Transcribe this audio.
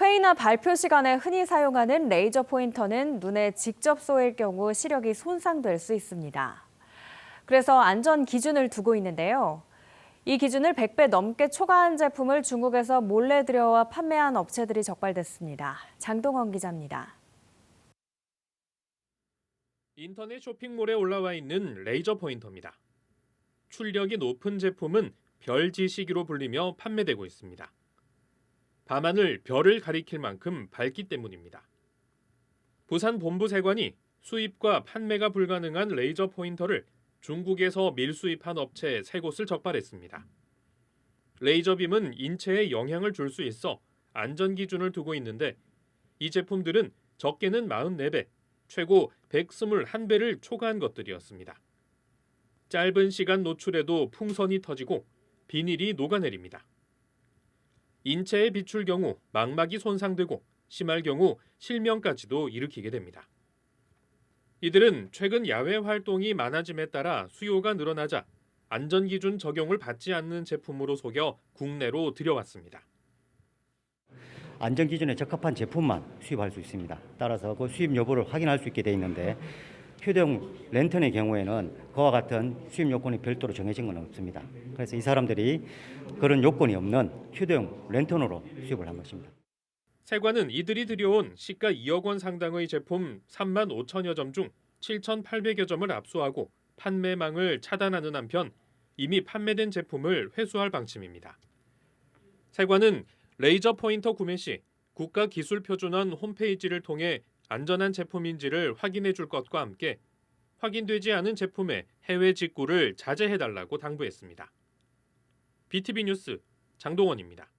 회의나 발표 시간에 흔히 사용하는 레이저 포인터는 눈에 직접 쏘일 경우 시력이 손상될 수 있습니다. 그래서 안전 기준을 두고 있는데요. 이 기준을 100배 넘게 초과한 제품을 중국에서 몰래 들여와 판매한 업체들이 적발됐습니다. 장동원 기자입니다. 인터넷 쇼핑몰에 올라와 있는 레이저 포인터입니다. 출력이 높은 제품은 별 지시기로 불리며 판매되고 있습니다. 밤하늘 별을 가리킬 만큼 밝기 때문입니다. 부산 본부세관이 수입과 판매가 불가능한 레이저 포인터를 중국에서 밀수입한 업체 세 곳을 적발했습니다. 레이저빔은 인체에 영향을 줄 수 있어 안전 기준을 두고 있는데 이 제품들은 적게는 44배, 최고 121배를 초과한 것들이었습니다. 짧은 시간 노출에도 풍선이 터지고 비닐이 녹아내립니다. 인체에 비출 경우 망막이 손상되고 심할 경우 실명까지도 일으키게 됩니다. 이들은 최근 야외 활동이 많아짐에 따라 수요가 늘어나자 안전 기준 적용을 받지 않는 제품으로 속여 국내로 들여왔습니다. 안전 기준에 적합한 제품만 수입할 수 있습니다. 따라서 그 수입 여부를 확인할 수 있게 돼 있는데 휴대용 랜턴의 경우에는 그와 같은 수입 요건이 별도로 정해진 건 없습니다. 그래서 이 사람들이 그런 요건이 없는 휴대용 랜턴으로 수입을 한 것입니다. 세관은 이들이 들여온 시가 2억 원 상당의 제품 3만 5천여 점 중 7,800여 점을 압수하고 판매망을 차단하는 한편 이미 판매된 제품을 회수할 방침입니다. 세관은 레이저 포인터 구매 시 국가기술표준원 홈페이지를 통해 안전한 제품인지를 확인해 줄 것과 함께 확인되지 않은 제품의 해외 직구를 자제해 달라고 당부했습니다. BTV 뉴스 장동원입니다.